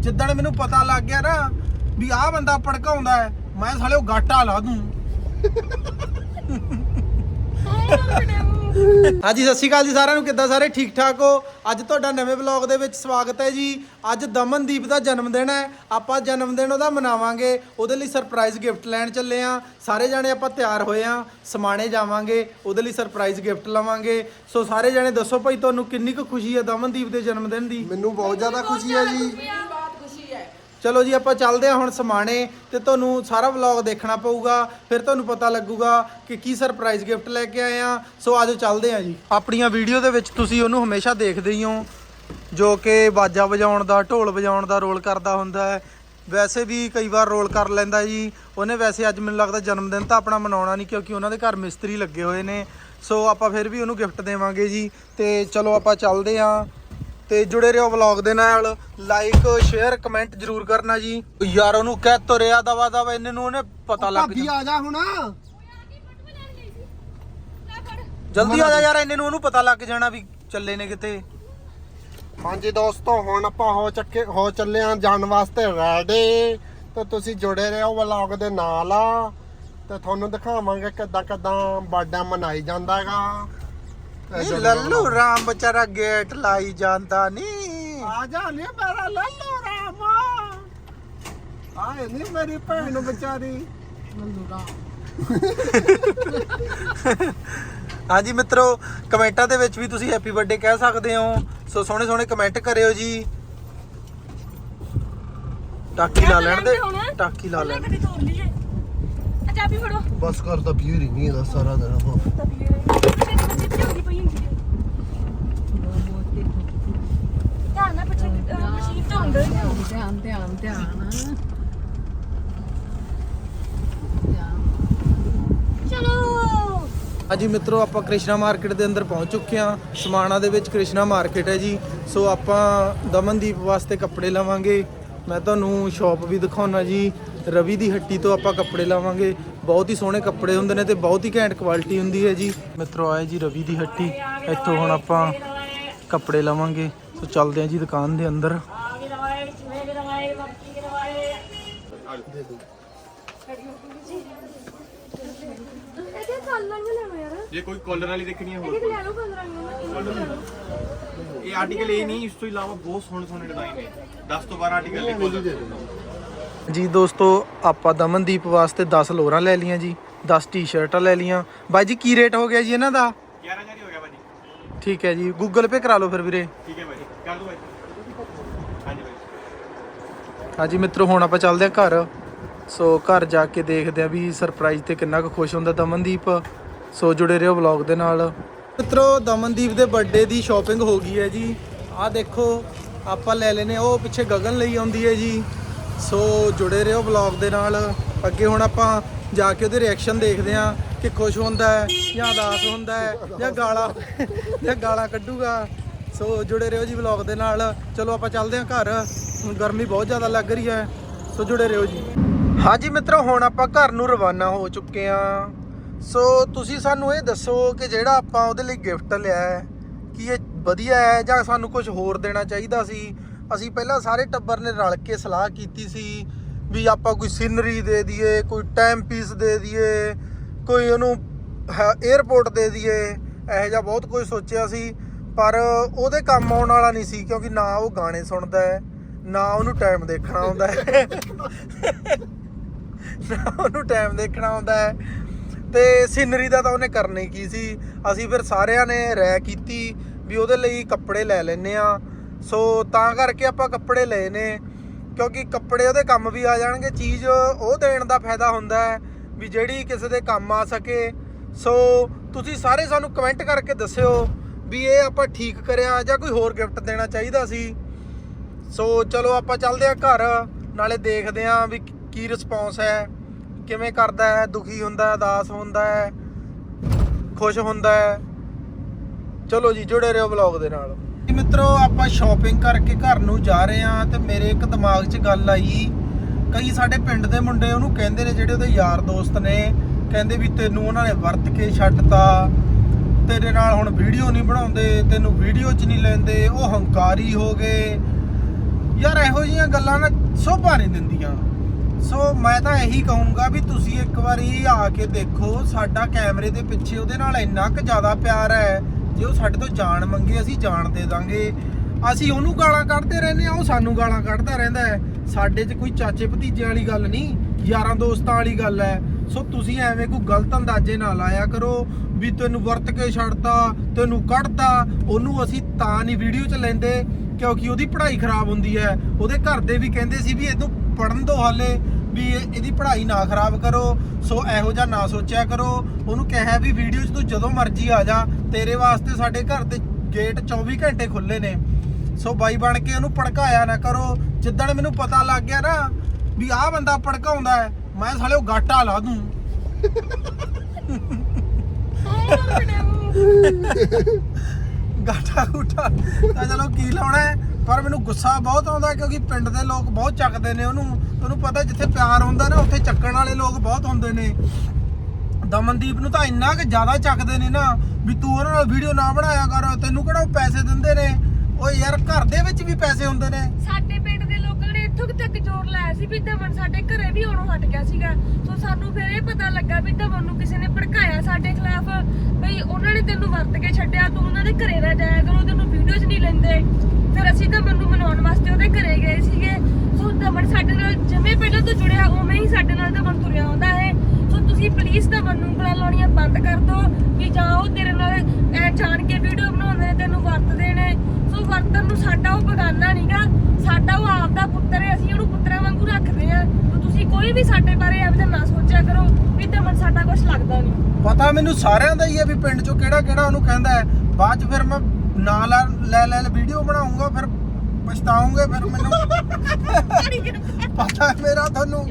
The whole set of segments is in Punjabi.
ਜਿੱਦਣ ਮੈਨੂੰ ਪਤਾ ਲੱਗ ਗਿਆ ਨਾ ਵੀ ਆਹ ਬੰਦਾ ਭੜਕਾਉਂਦਾ ਹੈ, ਮੈਂ ਸਾਲੇ ਉਹ ਗਾਟਾ ਲਾ ਦੂੰ। ਹਾਂਜੀ, ਸਤਿ ਸ਼੍ਰੀ ਅਕਾਲ ਜੀ ਸਾਰਿਆਂ ਨੂੰ। ਕਿੱਦਾਂ ਸਾਰੇ? ਠੀਕ ਠਾਕ ਹੋ? ਅੱਜ ਤੁਹਾਡਾ ਨਵੇਂ ਵਲੌਗ ਦੇ ਵਿੱਚ ਸਵਾਗਤ ਹੈ ਜੀ। ਅੱਜ ਦਮਨਦੀਪ ਦਾ ਜਨਮ ਦਿਨ ਹੈ। ਆਪਾਂ ਜਨਮ ਦਿਨ ਉਹਦਾ ਮਨਾਵਾਂਗੇ। ਉਹਦੇ ਲਈ ਸਰਪ੍ਰਾਈਜ਼ ਗਿਫਟ ਲੈਣ ਚੱਲੇ ਆ ਸਾਰੇ ਜਾਣੇ ਆਪਾਂ ਤਿਆਰ ਹੋਏ ਆ ਸਮਾਣੇ ਜਾਵਾਂਗੇ। ਉਹਦੇ ਲਈ ਸਰਪ੍ਰਾਈਜ਼ ਗਿਫਟ ਲਵਾਂਗੇ। ਸੋ ਸਾਰੇ ਜਾਣੇ ਦੱਸੋ ਭਾਈ, ਤੁਹਾਨੂੰ ਕਿੰਨੀ ਕੁ ਖੁਸ਼ੀ ਹੈ ਦਮਨਦੀਪ ਦੇ ਜਨਮ ਦਿਨ ਦੀ? ਮੈਨੂੰ ਬਹੁਤ ਜ਼ਿਆਦਾ ਖੁਸ਼ੀ ਹੈ ਜੀ। ਚਲੋ ਜੀ, ਆਪਾਂ ਚੱਲਦੇ ਹਾਂ ਹੁਣ ਸਮਾਣੇ ਤੇ ਤੁਹਾਨੂੰ ਸਾਰਾ ਵਲੌਗ ਦੇਖਣਾ ਪਊਗਾ, ਫਿਰ ਤੁਹਾਨੂੰ ਪਤਾ ਲੱਗੂਗਾ ਕਿ ਕੀ ਸਰਪ੍ਰਾਈਜ਼ ਗਿਫਟ ਲੈ ਕੇ ਆਏ ਆ ਸੋ ਆਜੋ ਚੱਲਦੇ ਹਾਂ ਜੀ। ਆਪਣੀਆਂ ਵੀਡੀਓ ਦੇ ਵਿੱਚ ਤੁਸੀਂ ਉਹਨੂੰ ਹਮੇਸ਼ਾ ਦੇਖਦੇ ਹੀ ਹੋ, ਜੋ ਕਿ ਬਾਜਾ ਵਜਾਉਣ ਦਾ, ਢੋਲ ਵਜਾਉਣ ਦਾ ਰੋਲ ਕਰਦਾ ਹੁੰਦਾ ਹੈ। ਵੈਸੇ ਵੀ ਕਈ ਵਾਰ ਰੋਲ ਕਰ ਲੈਂਦਾ ਜੀ। ਉਹਨੇ ਵੈਸੇ ਅੱਜ ਮੈਨੂੰ ਲੱਗਦਾ ਜਨਮ ਦਿਨ ਤਾਂ ਆਪਣਾ ਮਨਾਉਣਾ ਨਹੀਂ, ਕਿਉਂਕਿ ਉਹਨਾਂ ਦੇ ਘਰ ਮਿਸਤਰੀ ਲੱਗੇ ਹੋਏ ਨੇ। ਸੋ ਆਪਾਂ ਫਿਰ ਵੀ ਉਹਨੂੰ ਗਿਫਟ ਦੇਵਾਂਗੇ ਜੀ। ਤੇ ਚਲੋ ਆਪਾਂ ਚੱਲਦੇ ਹਾਂ। ਤੇ ਜੁੜੇ ਰਹੋ ਵਲੌਗ ਦੇ ਨਾਲ। ਲਾਈਕ ਸ਼ੇਅਰ ਕਮੈਂਟ ਜਰੂਰ ਕਰਨਾ ਜੀ। ਯਾਰ ਉਹਨੂੰ ਕਹਿ ਤੁਰਿਆ ਦਵਾ ਦਵਾ ਇਹਨੇ ਨੂੰ ਉਹਨੇ ਪਤਾ ਲੱਗ ਭਾਬੀ ਆ ਜਾ ਹੁਣ। ਜਲਦੀ ਆ ਜਾ ਯਾਰ ਇਹਨੇ ਨੂੰ ਉਹਨੂੰ ਪਤਾ ਲੱਗ ਜਾਣਾ ਵੀ ਚੱਲੇ ਨੇ ਕਿਤੇ। ਹਾਂਜੀ ਦੋਸਤੋ ਹੁਣ ਆਪਾਂ ਹੋ ਚੱਕੇ ਹੋ ਚੱਲੇ ਆ ਜਾਣ ਵਾਸਤੇ ਰੈਡੀ ਤੇ ਤੁਸੀਂ ਜੁੜੇ ਰਹੋ ਵਲੌਗ ਦੇ ਨਾਲ। ਤੇ ਤੁਹਾਨੂੰ ਦਿਖਾਵਾਂਗੇ ਕਿੱਦਾਂ ਕਿੱਦਾਂ ਬਰਥਡੇ ਮਨਾਈ ਜਾਂਦਾ ਹੈਗਾ। ਜੁੜੇ ਲੱਲੂ। ਰਾਮ ਵਿਚਾਰਾ ਗੇਟ ਲਾਈ ਜਾਂਦਾ ਨਹੀਂ। ਆ ਜਾ ਨੀ ਮੇਰਾ ਲੱਲੂ ਰਾਮ। ਆਏ ਨੀ ਮੇਰੀ ਭੈਣ ਵਿਚਾਰੀ। ਲੱਲੂ ਹਾਂਜੀ ਮਿੱਤਰੋ ਕਮੈਂਟਾਂ ਦੇ ਵਿੱਚ ਵੀ ਤੁਸੀਂ ਹੈਪੀ ਬਰਥਡੇ ਕਹਿ ਸਕਦੇ ਹੋ। ਸੋ ਸੋਹਣੇ ਸੋਹਣੇ ਕਮੈਂਟ ਕਰਿਓ ਜੀ। ਟਾਕੀ ਲਾ ਲੈਣ ਦੇ। ਟਾਕੀ ਲਾ ਲੈਣ। ਕਦੇ ਤੋੜ ਲਈਏ ਆ ਚਾਬੀ ਫੜੋ। ਬਸ ਕਰ ਤਾਂ ਪੀਰ ਹੀ ਨਹੀਂ ਇਹਦਾ ਸਾਰਾ ਦਿਨ ਉਹ। ਹੋਣੀ ਪਈ ਹੁੰਦੀ ਹੈ। ਧਿਆਨ ਨਾਲ ਪਿੱਛੇ ਅਹ, ਮਸ਼ੀਨ ਤੋਂ ਅੰਦਰ ਧਿਆਨ ਧਿਆਨ ਧਿਆਨ। ਚਲੋ। ਹਾਂਜੀ ਮਿੱਤਰੋ ਆਪਾਂ ਕ੍ਰਿਸ਼ਨਾ ਮਾਰਕੀਟ ਦੇ ਅੰਦਰ ਪਹੁੰਚ ਚੁੱਕੇ ਹਾਂ। ਸਮਾਣਾ ਦੇ ਵਿੱਚ ਕ੍ਰਿਸ਼ਨਾ ਮਾਰਕੀਟ ਹੈ ਜੀ। ਸੋ ਆਪਾਂ ਦਮਨਦੀਪ ਵਾਸਤੇ ਕੱਪੜੇ ਲਵਾਂਗੇ। ਮੈਂ ਤੁਹਾਨੂੰ ਸ਼ਾਪ ਵੀ ਦਿਖਾਉਣਾ ਜੀ। ਰਵੀ ਦੀ ਹੱਟੀ ਤੋਂ ਆਪਾਂ ਕੱਪੜੇ ਲਵਾਂਗੇ। ਬਹੁਤ ਹੀ ਸੋਹਣੇ ਕੱਪੜੇ ਹੁੰਦੇ ਨੇ ਤੇ ਬਹੁਤ ਹੀ ਘੈਂਟ ਕੁਆਲਿਟੀ ਹੁੰਦੀ ਹੈ ਜੀ। ਮਿੱਤਰੋ ਆਏ ਜੀ ਰਵੀ ਦੀ ਹੱਟੀ। ਇੱਥੋਂ ਹੁਣ ਆਪਾਂ ਕੱਪੜੇ ਲਵਾਂਗੇ। ਸੋ ਚੱਲਦੇ ਹਾਂ ਜੀ ਦੁਕਾਨ ਦੇ ਅੰਦਰ। ਆ ਗਏ ਦਵਾਈ ਚੂਹੇ ਦੀ ਦਵਾਈ ਮੱਕੀ ਦੀ ਦਵਾਈ ਇਹਦੇ ਕੱਲ ਨਾਲ ਲੈਣਾ ਯਾਰ ਜੇ ਕੋਈ ਕਾਲਰ ਵਾਲੀ। ਦੇਖਣੀ ਹੈ ਇਹਦੇ ਲੈ ਲਓ 15 ਮਿੰਟ ਇਹ ਆਰਟੀਕਲ ਇਹ ਨਹੀਂ ਇਸ ਤੋਂ ਇਲਾਵਾ ਬਹੁਤ ਸੋਹਣੇ ਸੋਹਣੇ ਡਿਜ਼ਾਈਨ ਨੇ। 10 ਤੋਂ 12 ਆਰਟੀਕਲ ਨੇ ਕਾਲਰ ਜੀ ਦੋਸਤੋ ਆਪਾਂ ਦਮਨਦੀਪ ਵਾਸਤੇ 10 ਲੋਰਾਂ ਲੈ ਲੀਆਂ ਜੀ 10 ਟੀ-ਸ਼ਰਟਾਂ ਲੈ ਲੀਆਂ ਬਾਈ ਜੀ ਕੀ ਰੇਟ ਹੋ ਗਿਆ ਜੀ ਇਹਨਾਂ ਦਾ? 11000 ਹੀ ਹੋ ਗਿਆ ਭਾਜੀ ਠੀਕ ਹੈ ਜੀ ਗੂਗਲ ਪੇ ਕਰਾ ਲਓ ਫਿਰ ਵੀਰੇ। ਠੀਕ ਹੈ ਭਾਜੀ ਕਰ ਦੋ ਭਾਜੀ ਹਾਂਜੀ ਭਾਜੀ ਹਾਂਜੀ ਮਿੱਤਰੋ ਹੁਣ ਆਪਾਂ ਚੱਲਦੇ ਹਾਂ ਘਰ। ਸੋ ਘਰ ਜਾ ਕੇ ਦੇਖਦੇ ਹਾਂ ਵੀ ਸਰਪ੍ਰਾਈਜ਼ ਤੇ ਕਿੰਨਾ ਕੁ ਖੁਸ਼ ਹੁੰਦਾ ਦਮਨਦੀਪ। ਸੋ ਜੁੜੇ ਰਹੋ ਵਲੌਗ ਦੇ ਨਾਲ। ਮਿੱਤਰੋ ਦਮਨਦੀਪ ਦੇ ਬਰਥਡੇ ਦੀ ਸ਼ਾਪਿੰਗ ਹੋ ਗਈ ਹੈ ਜੀ। ਆਹ ਦੇਖੋ ਆਪਾਂ ਲੈ ਲੈਨੇ ਉਹ ਪਿੱਛੇ ਗਗਨ ਲਈ ਆਉਂਦੀ ਹੈ ਜੀ। ਸੋ ਜੁੜੇ ਰਹੋ ਵਲੌਗ ਦੇ ਨਾਲ। ਅੱਗੇ ਹੁਣ ਆਪਾਂ ਜਾ ਕੇ ਉਹਦੇ ਰਿਐਕਸ਼ਨ ਦੇਖਦੇ ਹਾਂ ਕਿ ਖੁਸ਼ ਹੁੰਦਾ ਹੈ ਜਾਂ ਉਦਾਸ ਹੁੰਦਾ ਹੈ ਜਾਂ ਗਾਲਾਂ ਜਾਂ ਗਾਲਾਂ ਕੱਢੂਗਾ। ਸੋ ਜੁੜੇ ਰਹੋ ਜੀ ਵਲੌਗ ਦੇ ਨਾਲ। ਚਲੋ ਆਪਾਂ ਚੱਲਦੇ ਹਾਂ ਘਰ। ਹੁਣ ਗਰਮੀ ਬਹੁਤ ਜ਼ਿਆਦਾ ਲੱਗ ਰਹੀ ਹੈ। ਸੋ ਜੁੜੇ ਰਹੋ ਜੀ। ਹਾਂਜੀ ਮਿੱਤਰੋ, ਹੁਣ ਆਪਾਂ ਘਰ ਨੂੰ ਰਵਾਨਾ ਹੋ ਚੁੱਕੇ ਹਾਂ। ਸੋ ਤੁਸੀਂ ਸਾਨੂੰ ਇਹ ਦੱਸੋ ਕਿ ਜਿਹੜਾ ਆਪਾਂ ਉਹਦੇ ਲਈ ਗਿਫਟ ਲਿਆ ਹੈ, ਕੀ ਇਹ ਵਧੀਆ ਹੈ ਜਾਂ ਸਾਨੂੰ ਕੁਝ ਹੋਰ ਦੇਣਾ ਚਾਹੀਦਾ ਸੀ? ਅਸੀਂ ਪਹਿਲਾਂ ਸਾਰੇ ਟੱਬਰ ਨੇ ਰਲ ਕੇ ਸਲਾਹ ਕੀਤੀ ਸੀ ਵੀ ਆਪਾਂ ਕੋਈ ਸੀਨਰੀ ਦੇ ਦਈਏ, ਕੋਈ ਟਾਈਮ ਪੀਸ ਦੇ ਦਈਏ, ਕੋਈ ਉਹਨੂੰ 에어ਪੋਰਟ ਦੇ ਦਈਏ, ਇਹੋ ਜਿਹਾ ਬਹੁਤ ਕੁਝ ਸੋਚਿਆ ਸੀ। ਪਰ ਉਹਦੇ ਕੰਮ ਆਉਣ ਵਾਲਾ ਨਹੀਂ ਸੀ ਕਿਉਂਕਿ ਨਾ ਉਹ ਗਾਣੇ ਸੁਣਦਾ ਹੈ, ਨਾ ਉਹਨੂੰ ਟਾਈਮ ਦੇਖਣਾ ਆਉਂਦਾ ਹੈ। ਨਾ ਉਹਨੂੰ ਟਾਈਮ ਦੇਖਣਾ ਆਉਂਦਾ ਹੈ। ਤੇ ਸੀਨਰੀ ਦਾ ਤਾਂ ਉਹਨੇ ਕਰਨੀ ਕੀ ਸੀ। ਅਸੀਂ ਫਿਰ ਸਾਰਿਆਂ ਨੇ ਰਾਇ ਕੀਤੀ ਵੀ ਉਹਦੇ ਲਈ ਕੱਪੜੇ ਲੈ ਲੈਨੇ ਆ ਸੋ ਤਾਂ ਕਰਕੇ ਆਪਾਂ ਕੱਪੜੇ ਲਏ ਨੇ, ਕਿਉਂਕਿ ਕੱਪੜੇ ਉਹਦੇ ਕੰਮ ਵੀ ਆ ਜਾਣਗੇ, ਚੀਜ਼ ਉਹ ਦੇਣ ਦਾ ਫਾਇਦਾ ਹੁੰਦਾ ਹੈ ਵੀ ਜਿਹੜੀ ਕਿਸੇ ਦੇ ਕੰਮ ਆ ਸਕੇ। ਸੋ ਤੁਸੀਂ ਸਾਰੇ ਸਾਨੂੰ ਕਮੈਂਟ ਕਰਕੇ ਦੱਸਿਓ ਵੀ ਇਹ ਆਪਾਂ ਠੀਕ ਕਰਿਆ ਜਾਂ ਕੋਈ ਹੋਰ ਗਿਫਟ ਦੇਣਾ ਚਾਹੀਦਾ ਸੀ। ਸੋ ਚਲੋ ਆਪਾਂ ਚੱਲਦੇ ਆ ਘਰ, ਨਾਲੇ ਦੇਖਦੇ ਆ ਵੀ ਕੀ ਰਿਸਪੌਂਸ ਹੈ, ਕਿਵੇਂ ਕਰਦਾ ਹੈ, ਦੁਖੀ ਹੁੰਦਾ ਹੈ, ਉਦਾਸ ਹੁੰਦਾ ਹੈ, ਖੁਸ਼ ਹੁੰਦਾ ਹੈ। ਚਲੋ ਜੀ, ਜੁੜੇ ਰਹੋ ਵਲੌਗ ਦੇ ਨਾਲ। ਮਿੱਤਰੋ, ਆਪਾਂ ਸ਼ਾਪਿੰਗ ਕਰਕੇ ਘਰ ਨੂੰ ਜਾ ਰਹੇ ਆ ਤੇ ਮੇਰੇ ਇੱਕ ਦਿਮਾਗ 'ਚ ਗੱਲ ਆਈ। ਕਈ ਸਾਡੇ ਪਿੰਡ ਦੇ ਮੁੰਡੇ ਉਹਨੂੰ ਕਹਿੰਦੇ ਨੇ, ਜਿਹੜੇ ਉਹਦੇ ਯਾਰ ਦੋਸਤ ਨੇ, ਕਹਿੰਦੇ ਵੀ ਤੈਨੂੰ ਉਹਨਾਂ ਨੇ ਵਰਤ ਕੇ ਛੱਡਤਾ। ਤੇਰੇ ਨਾਲ ਹੁਣ ਵੀਡੀਓ ਨਹੀਂ ਬਣਾਉਂਦੇ, ਤੈਨੂੰ ਵੀਡੀਓ 'ਚ ਨਹੀਂ ਲੈਂਦੇ, ਉਹ ਹੰਕਾਰੀ ਹੋ ਗਏ। ਯਾਰ ਇਹੋ ਜਿਹੀਆਂ ਗੱਲਾਂ ਨਾ ਸੋਭਾ ਨਹੀਂ ਦਿੰਦੀਆਂ। ਸੋ ਮੈਂ ਤਾਂ ਇਹੀ ਕਹੂੰਗਾ ਵੀ ਤੁਸੀਂ ਇੱਕ ਵਾਰੀ ਆ ਕੇ ਦੇਖੋ, ਸਾਡਾ ਕੈਮਰੇ ਦੇ ਪਿੱਛੇ ਉਹਦੇ ਨਾਲ ਇੰਨਾ ਕੁ ਜ਼ਿਆਦਾ ਪਿਆਰ ਹੈ ਜੇ ਉਹ ਸਾਡੇ ਤੋਂ ਜਾਨ ਮੰਗੇ, ਅਸੀਂ ਜਾਨ ਦੇ ਦਾਂਗੇ। ਅਸੀਂ ਉਹਨੂੰ ਗਾਲਾਂ ਕੱਢਦੇ ਰਹਿੰਦੇ ਆ ਉਹ ਸਾਨੂੰ ਗਾਲਾਂ ਕੱਢਦਾ ਰਹਿੰਦਾ ਹੈ। ਸਾਡੇ 'ਚ ਕੋਈ ਚਾਚੇ ਭਤੀਜੇ ਵਾਲੀ ਗੱਲ ਨਹੀਂ, ਯਾਰਾਂ ਦੋਸਤਾਂ ਵਾਲੀ ਗੱਲ ਹੈ। ਸੋ ਤੁਸੀਂ ਐਵੇਂ ਕੋਈ ਗਲਤ ਅੰਦਾਜ਼ੇ ਨਾ ਲਾਇਆ ਕਰੋ ਵੀ ਤੈਨੂੰ ਵਰਤ ਕੇ ਛੱਡਤਾ, ਤੈਨੂੰ ਕੱਢਤਾ, ਉਹਨੂੰ ਅਸੀਂ ਤਾਂ ਨਹੀਂ ਵੀਡੀਓ 'ਚ ਲੈਂਦੇ, ਕਿਉਂਕਿ ਉਹਦੀ ਪੜ੍ਹਾਈ ਖਰਾਬ ਹੁੰਦੀ ਹੈ। ਉਹਦੇ ਘਰ ਦੇ ਵੀ ਕਹਿੰਦੇ ਸੀ ਵੀ ਇਹਨੂੰ ਪੜਨ ਦਿਓ ਹਾਲੇ। ਵੀ ਇਹ- ਇਹਦੀ ਪੜ੍ਹਾਈ ਨਾ ਖਰਾਬ ਕਰੋ ਸੋ ਇਹੋ ਜਿਹਾ ਨਾ ਸੋਚਿਆ ਕਰੋ। ਉਹਨੂੰ ਕਿਹਾ ਵੀ ਵੀਡੀਓ 'ਚ ਤੂੰ ਜਦੋਂ ਮਰਜ਼ੀ ਆ ਜਾ ਤੇਰੇ ਵਾਸਤੇ ਸਾਡੇ ਘਰ ਦੇ ਗੇਟ 24 ਘੰਟੇ ਖੁੱਲੇ ਨੇ। ਸੋ ਬਾਈ ਬਣ ਕੇ ਉਹਨੂੰ ਭੜਕਾਇਆ ਨਾ ਕਰੋ। ਜਿੱਦਣ ਮੈਨੂੰ ਪਤਾ ਲੱਗ ਗਿਆ ਨਾ ਵੀ ਆਹ ਬੰਦਾ ਭੜਕਾਉਂਦਾ ਹੈ ਮੈਂ ਸਾਲੇ ਉਹ ਗਾਟਾ ਲਾ ਦੂੰ। ਗਾਟਾ ਗੁਟਾ ਤਾਂ ਚਲੋ ਕੀ ਲਾਉਣਾ ਹੈ? ਪਰ ਮੈਨੂੰ ਗੁੱਸਾ ਬਹੁਤ ਆਉਂਦਾ ਕਿਉਂਕਿ ਪਿੰਡ ਦੇ ਲੋਕ ਬਹੁਤ ਚੱਕਦੇ ਨੇ ਉਹਨੂੰ। ਤੁਹਾਨੂੰ ਪਤਾ ਜਿੱਥੇ ਪਿਆਰ ਹੁੰਦਾ ਨਾ, ਉੱਥੇ ਚੱਕਣ ਵਾਲੇ ਲੋਕ ਬਹੁਤ ਹੁੰਦੇ ਨੇ। ਦਮਨਦੀਪ ਨੂੰ ਤਾਂ ਇੰਨਾ ਕਿ ਜ਼ਿਆਦਾ ਚੱਕਦੇ ਨੇ ਨਾ ਵੀ ਤੂੰ ਉਹਨਾਂ ਨਾਲ ਵੀਡੀਓ ਨਾ ਬਣਾਇਆ ਕਰ, ਤੈਨੂੰ ਕਿਹੜਾ ਉਹ ਪੈਸੇ ਦਿੰਦੇ ਨੇ? ਓਏ ਯਾਰ, ਘਰ ਦੇ ਵਿੱਚ ਵੀ ਪੈਸੇ ਹੁੰਦੇ ਨੇ। ਸਾਡੇ ਪਿੰਡ ਦੇ ਲੋਕਾਂ ਨੇ ਇੱਥੋਂ ਕੁ ਤੱਕ ਜ਼ੋਰ ਲਾਇਆ ਸੀ ਵੀ ਦਮਨ ਸਾਡੇ ਘਰੇ ਵੀ ਆਉਣੋਂ ਹਟ ਗਿਆ ਸੀਗਾ। ਸੋ ਸਾਨੂੰ ਫਿਰ ਇਹ ਪਤਾ ਲੱਗਾ ਵੀ ਦਮਨ ਨੂੰ ਕਿਸੇ ਨੇ ਭੜਕਾਇਆ ਸਾਡੇ ਖਿਲਾਫ। ਬਈ, ਉਹਨਾਂ ਨੇ ਤੈਨੂੰ ਵਰਤ ਕੇ ਛੱਡਿਆ, ਤੂੰ ਉਹਨਾਂ ਦੇ ਘਰੇ ਨਾ ਜਾਇਆ ਕਰੋ, ਤੈਨੂੰ ਵੀਡੀਓ 'ਚ ਨਹੀਂ ਲੈਂਦੇ। ਅਸੀਂ ਦਮਨ ਨੂੰ ਮਨਾਉਣ ਵਾਸਤੇ ਉਹਦੇ ਘਰੇ ਗਏ ਸੀਗੇ। ਸੋ ਦਮਨ ਸਾਡੇ ਨਾਲ ਜਿਵੇਂ ਪਹਿਲਾਂ ਤੋਂ ਜੁੜਿਆ, ਉਵੇਂ ਹੀ ਸਾਡੇ ਨਾਲ ਦਮਨ ਤੁਰਿਆ ਆਉਂਦਾ ਹੈ। ਸੋ ਤੁਸੀਂ ਪਲੀਜ਼ ਦਮਨ ਨੂੰ ਉਂਗਲਾਂ ਲਾਉਣੀਆਂ ਬੰਦ ਕਰ ਦਿਓ ਵੀ ਜਾਂ ਉਹ ਤੇਰੇ ਨਾਲ ਐ ਜਾਣ ਕੇ ਵੀਡੀਓ ਬਣਾਉਂਦੇ ਨੇ, ਤੈਨੂੰ ਵਰਤਦੇ ਨੇ ਸੋ ਵਰਤਨ ਨੂੰ ਸਾਡਾ ਉਹ ਬਗਾਨਾ ਨਹੀਂਗਾ ਸਾਡਾ ਉਹ ਆਪਦਾ ਪੁੱਤਰ ਹੈ, ਅਸੀਂ ਉਹਨੂੰ ਪੁੱਤਰਾਂ ਵਾਂਗੂ ਰੱਖਦੇ ਆ ਤੁਸੀਂ ਕੋਈ ਵੀ ਸਾਡੇ ਬਾਰੇ ਐਵੇਂ ਨਾ ਸੋਚਿਆ ਕਰੋ ਵੀ ਦਮਨ ਸਾਡਾ ਕੁਝ ਲੱਗਦਾ ਨਹੀਂ। ਪਤਾ ਮੈਨੂੰ ਸਾਰਿਆਂ ਦਾ ਹੀ ਹੈ ਵੀ ਪਿੰਡ ਚੋਂ ਕਿਹੜਾ ਕਿਹੜਾ ਉਹਨੂੰ ਕਹਿੰਦਾ ਹੈ। ਬਾਅਦ ਚ ਫਿਰ ਮੈਂ ਨਾਂ ਲੈ ਲੈ ਲੈ ਵੀਡੀਓ ਬਣਾਉਂਗਾ, ਫਿਰ ਪਛਤਾਉਂਗੇ, ਫਿਰ ਮੈਨੂੰ ਪਤਾ ਮੇਰਾ ਤੁਹਾਨੂੰ।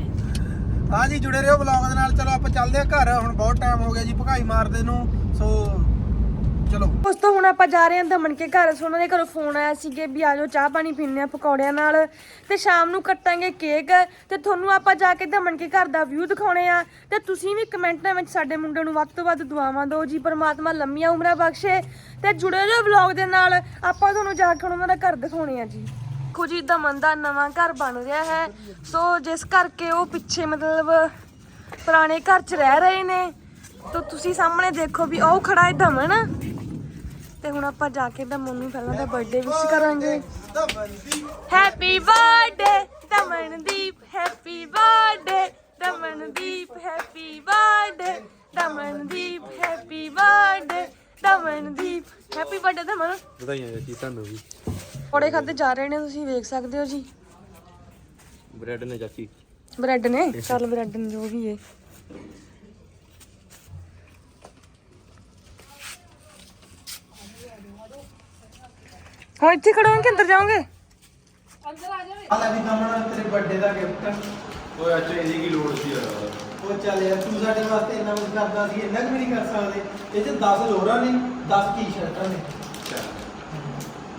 ਹਾਂ ਜੀ ਜੁੜੇ ਰਹੋ ਵਲੌਗ ਦੇ ਨਾਲ। ਚਲੋ, ਆਪਾਂ ਚੱਲਦੇ ਆ ਘਰ। ਹੁਣ ਬਹੁਤ ਟਾਈਮ ਹੋ ਗਿਆ ਜੀ, ਭਗਾਈ ਮਾਰਦੇ ਨੂੰ। ਸੋ ਚਲੋ। ਉਸ ਤੋਂ ਹੁਣ ਆਪਾਂ ਜਾ ਰਹੇ ਹਾਂ ਦਮਨ ਕੇ ਘਰ। ਸੋ ਉਹਨਾਂ ਦੇ ਘਰੋਂ ਫੋਨ ਆਇਆ ਸੀਗੇ ਵੀ ਆਜੋ ਚਾਹ ਪਾਣੀ ਪੀਣੇ ਆ ਪਕੌੜਿਆਂ ਨਾਲ। ਤੇ ਸ਼ਾਮ ਨੂੰ ਕੱਟਾਂਗੇ ਕੇਕ ਤੇ ਤੁਹਾਨੂੰ ਆਪਾਂ ਜਾ ਕੇ ਦਮਨ ਕੇ ਘਰ ਦਾ ਵਿਊ ਦਿਖਾਉਣੇ ਆ। ਤੇ ਤੁਸੀਂ ਵੀ ਕਮੈਂਟਾਂ ਵਿੱਚ ਸਾਡੇ ਮੁੰਡੇ ਨੂੰ ਵੱਧ ਤੋਂ ਵੱਧ ਦੁਆਵਾਂ ਦਿਓ ਜੀ, ਪਰਮਾਤਮਾ ਲੰਮੀਆਂ ਉਮਰਾਂ ਬਖਸ਼ੇ। ਤੇ ਜੁੜੇ ਰਹੋ ਵਲੌਗ ਦੇ ਨਾਲ। ਆਪਾਂ ਤੁਹਾਨੂੰ ਜਾ ਕੇ ਹੁਣ ਉਹਨਾਂ ਦਾ ਘਰ ਦਿਖਾਉਣੇ ਆ ਜੀ। ਦੇਖੋ ਜੀ, ਦਮਨ ਦਾ ਨਵਾਂ ਘਰ ਬਣ ਰਿਹਾ ਹੈ। ਸੋ ਜਿਸ ਕਰਕੇ ਉਹ ਪਿੱਛੇ ਮਤਲਬ ਪੁਰਾਣੇ ਘਰ 'ਚ ਰਹਿ ਰਹੇ ਨੇ। ਤਾਂ ਤੁਸੀਂ ਸਾਹਮਣੇ ਦੇਖੋ ਵੀ ਉਹ ਖੜਾ ਹੈ ਦਮਨ। ਤੇ ਹੁਣ ਆਪਾਂ ਜਾ ਕੇ ਦਮਨ ਨੂੰ ਪਹਿਲਾਂ ਤਾਂ ਬਰਥਡੇ ਵਿਸ਼ ਕਰਾਂਗੇ। Happy birthday Damandeep happy birthday Damandeep happy birthday Damandeep happy birthday Damandeep happy birthday Daman. ਵਧਾਈਆਂ ਜੀ ਤੁਹਾਨੂੰ ਵੀ। ਪਕੌੜੇ ਖਾਦੇ ਜਾ ਰਹੇ ਨੇ ਤੁਸੀਂ ਵੇਖ ਸਕਦੇ ਹੋ ਜੀ। ਬ੍ਰੈਡ ਨੇ ਚਾਚੀ। ਬ੍ਰੈਡ ਨੇ? ਚੱਲ ਬ੍ਰੈਡ ਨੇ ਜੋ ਵੀ ਹੈ ਹਾਂ ਇੱਥੇ ਖੜੋਗੇ ਕਿ ਅੰਦਰ ਜਾਓਗੇ? ਆ ਲੈ ਵੀ ਦਮਨ ਤੇਰੇ ਬਰਥਡੇ ਦਾ ਗਿਫਟ ਓਏ ਅੱਛਾ ਇਹਦੀ ਕੀ ਲੋੜ ਸੀ ਯਾਰ? ਉਹ ਚੱਲ ਯਾਰ ਤੂੰ ਸਾਡੇ ਵਾਸਤੇ ਇੰਨਾ ਕੁਝ ਕਰਦਾ ਸੀ ਇੰਨਾ ਕੁ ਵੀ ਨਹੀਂ ਕਰ ਸਕਦੇ। ਇਹ ਚ 10 ਲੋਰਾਂ ਨੇ 10 ਟੀ-ਸ਼ਰਟਾਂ ਨੇ।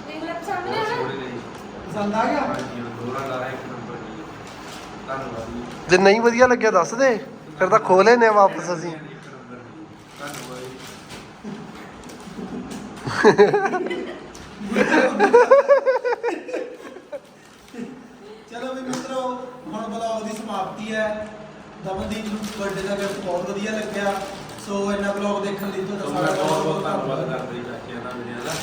ਦੇਖ ਲੈ ਸਾਹਮਣੇ ਆ ਪਸੰਦ ਆ ਗਿਆ? ਜੇ। ਨਹੀਂ ਵਧੀਆ ਲੱਗਿਆ ਦੱਸ ਦੇ। ਫਿਰ ਤਾਂ ਖੋਲੇ ਨੇ ਵਾਪਸ ਅਸੀਂ। ਚਲੋ ਵੀ ਮਿੱਤਰੋ, ਹੁਣ ਬਲੌਗ ਦੀ ਸਮਾਪਤੀ ਹੈ। ਦਮਨਦੀਪ ਨੂੰ ਬਰਥਡੇ ਦਾ ਗਿਫਟ ਬਹੁਤ ਵਧੀਆ ਲੱਗਿਆ। ਸੋ ਇਹਨਾਂ ਬਲੌਗ ਦੇਖਣ ਲਈ ਤੁਹਾਡਾ ਸਾਰਾ ਬਹੁਤ ਬਹੁਤ ਧੰਨਵਾਦ ਕਰਦਾ ਜੀ ਦਾ ਮੇਰੇ ਨਾਲ